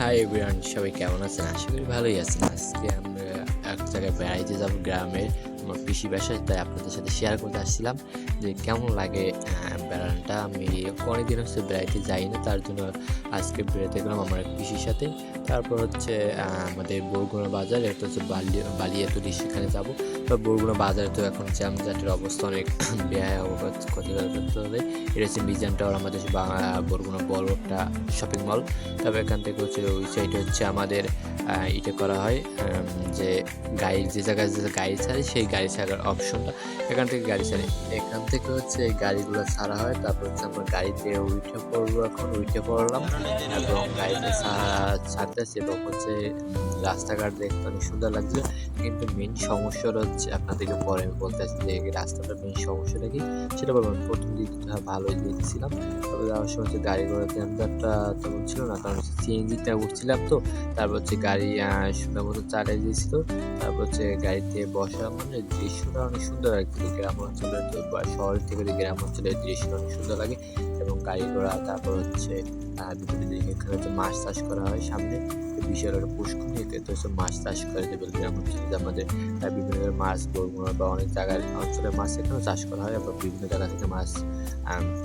Hi everyone সবাই কেমন আছেন? আশা করি ভালোই আছেন। আজকে আমরা এক জায়গায় বেড়াইতে যাব গ্রামের আমার পিসি বাসায়, তাই আপনাদের সাথে শেয়ার করতে আসছিলাম যে কেমন লাগে বেড়ানটা। আমি অনেকদিন হচ্ছে বেড়াইতে যাই না তার জন্য আজকে বেড়াতে গেলাম আমার এক পিসির সাথে। তারপর হচ্ছে আমাদের বরগুনা বাজার, এটা হচ্ছে বালি বালিয়াতুরি সেখানে যাব। তো বরগুনা বাজারে তো এখন জ্যামজাটের অবস্থা অনেক ব্যয় ক্ষতি করতে হবে। এটা হচ্ছে মিজান টাওয়ার, আমাদের বরগুনা বড় একটা শপিং মল তবে এখান থেকে হচ্ছে ওই সাইডে হচ্ছে আমাদের এটা করা হয় যে গাড়ির যে জায়গায় যে গাড়ি ছাড়ে, সেই গাড়ি ছাড়ার অপশনটা এখান থেকে গাড়ি ছাড়ে। এখান থেকে হচ্ছে এই গাড়িগুলো ছাড়া হয়। তারপর হচ্ছে আমরা গাড়িতে উঠে পড়ব এখন, উঠে পড়লাম। এবং গাড়িতে ছা- ছাড়তেছে এবং হচ্ছে রাস্তাঘাট দেখতে অনেক সুন্দর লাগছে কিন্তু মেন সমস্যাটা হচ্ছে, আপনাদেরকে পরে আমি বলতেছি যে রাস্তাটা মেন সমস্যাটা কি? সেটা বলব প্রথম দিকটা ভালোই দেখছিলাম। যাওয়ার সময় হচ্ছে গাড়ি ঘোড়া দামটা তেমন ছিল না, কারণ হচ্ছে সিএনজিতে উঠছিলাম তো, তারপর হচ্ছে গাড়ি সুন্দর মতো চালিয়ে দিয়েছিল, তারপর হচ্ছে গাড়িতে বসা মানে দৃশ্যটা অনেক সুন্দর লাগছিল গ্রাম অঞ্চলের শহরের থেকে গ্রাম অঞ্চলের দৃশ্যটা অনেক সুন্দর লাগে এবং গাড়ি ঘোড়া, তারপর হচ্ছে বিভিন্ন দিকে এখানে হচ্ছে মাছ চাষ করা হয় সামনে বিশাল একটা পুষ্করণী এতে হচ্ছে মাছ চাষ করে দেবে গ্রাম অঞ্চলে আমাদের বিভিন্ন জায়গায় মাছ বরগুনা বা অনেক জায়গায় অঞ্চলে মাছ এখানেও চাষ করা হয় এবং বিভিন্ন জায়গা থেকে মাছ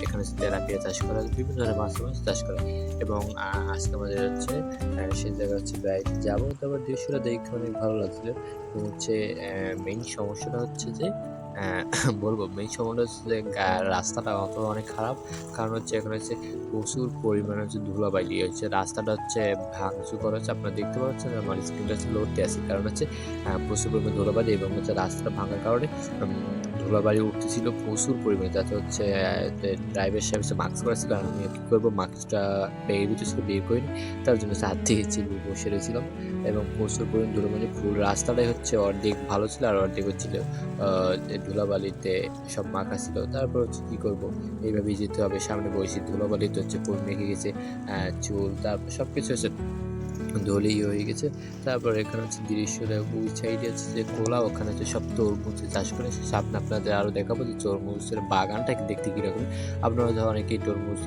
এখানে হচ্ছে তেলাপিয়া চাষ করা হয় বিভিন্ন ধরনের মাছ মাছ চাষ করা। এবং আজকে আমাদের হচ্ছে সেই জায়গা হচ্ছে বেড়াইতে যাব তারপর দৃশ্যটা দেখে অনেক ভালো লাগছিল হচ্ছে মেইন সমস্যাটা হচ্ছে যে বলব মেইন সমস্যা হচ্ছে যে রাস্তাটা অত অনেক খারাপ। কারণ হচ্ছে এখানে হচ্ছে প্রচুর পরিমাণে হচ্ছে ধুলাবালি হচ্ছে। রাস্তাটা হচ্ছে ভাঙচুর করা হচ্ছে। আপনারা দেখতে পাচ্ছেন আমার স্ক্রিনটা হচ্ছে লোডতে আছে। কারণ হচ্ছে আহ, প্রচুর পরিমাণে ধুলাবালি এবং হচ্ছে রাস্তাটা ভাঙার কারণে ধুলাবালি উঠতেছিল প্রচুর পরিমাণে। যাতে হচ্ছে ড্রাইভার সাহেব হচ্ছে মাস্ক করেছিল আর আমি কী করব? মাস্কটা বের হতেছিল বের করিনি। তার জন্য হচ্ছে হাত থেকে বসে রয়েছিলাম। এবং প্রচুর পরিমাণে ধুলাবালি ফুল রাস্তাটাই হচ্ছে অর্ধেক ভালো ছিল আর অর্ধেক হচ্ছিল ধুলাবালিতে সব মাখা ছিল। তারপর হচ্ছে কী করব? এইভাবেই যেতে হবে। সামনে বসে ধুলাবালিতে হচ্ছে ফুল মেখে গেছে চুল তারপর সব কিছু হচ্ছে ধুলেই হয়ে গেছে। তারপর এখানে হচ্ছে দৃশ্যটা ওই সাইডে হচ্ছে যে গোলা ওখানে হচ্ছে সব তরমুজ চাষ করে সামনে আপনাদের আরও দেখাবো যে তরমুজের বাগানটা দেখতে কীরকম। আপনারা ধর অনেকেই তরমুজ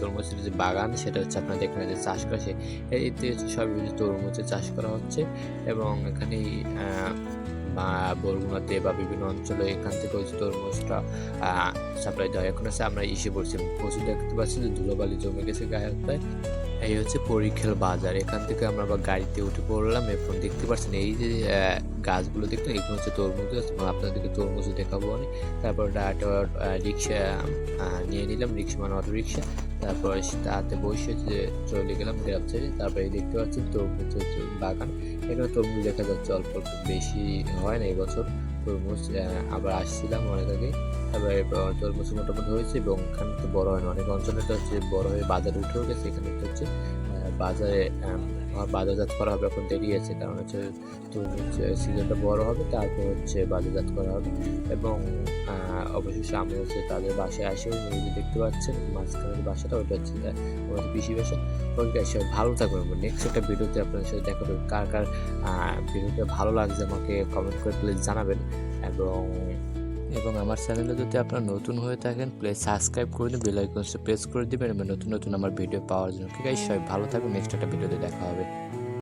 তরমুজের যে বাগান সেটা হচ্ছে আপনাদের এখানে যে চাষ করা সে এতে হচ্ছে সব তরমুজের চাষ করা হচ্ছে এবং এখানে আহ, বা বরগুনাতে বা বিভিন্ন অঞ্চলে এখান থেকে হচ্ছে তরমুজটা সাপ্লাই দেওয়া এখন আছে, আমরা ইসে পড়ছি। প্রচুর দেখতে পাচ্ছি যে ধুলোবালি জমে গেছে গায়ে প্রায় এই হচ্ছে পরীক্ষার বাজার। এখান থেকে আমরা আবার গাড়িতে উঠে পড়লাম। এখন দেখতে পাচ্ছেন, এই যে গাছগুলো দেখতে এগুলো হচ্ছে তরমুজ গাছ। আপনাদেরকে তরমুজ দেখাবো অনেক। তারপর রিক্সা নিয়ে নিলাম, রিক্সা মানে অটো রিক্সা তারপর তাতে বসে চলে গেলাম গ্রাম ছেড়ে তারপরে দেখতে পাচ্ছি তরমুজ বাগান। এখানে তরমুজ দেখা যাচ্ছে অল্প অল্প বেশি হয় না এবছর। তরমুজ আবার আসছিলাম অনেক আগে। তারপরে তরমুজ মোটামুটি হয়েছে এবং এখানে তো বড় হয় না। অনেক অঞ্চলে তো হচ্ছে বড় হয়ে বাজারে উঠেও গেছে এখানে তো হচ্ছে বাজারে বাজারজাত করা হবে এখন দেরি আছে, কারণ হচ্ছে তরমুজ সিজনটা বড় হবে, তারপর হচ্ছে বাজারজাত করা হবে এবং অবশেষে আমি হচ্ছে তাদের বাসায় আসে নদী দেখতে পাচ্ছেন মাঝখানের বাসাটা, ওটা হচ্ছে আমাদের পিসি বাসা। ওকে সবাই ভালো থাকবেন নেক্সট একটা ভিডিওতে আপনাদের সাথে দেখা কার কার ভিডিওটা ভালো লাগছে আমাকে কমেন্ট করে প্লিজ জানাবেন, এবং এবং আমার চ্যানেলে যদি আপনারা নতুন হয়ে থাকেন প্লিজ সাবস্ক্রাইব করে দিন বেল প্রেস করে দিবেন, এবং নতুন নতুন আমার ভিডিও পাওয়ার জন্য। ঠিক আছে সবাই ভালো থাকবেন নেক্সট একটা ভিডিওতে দেখা হবে।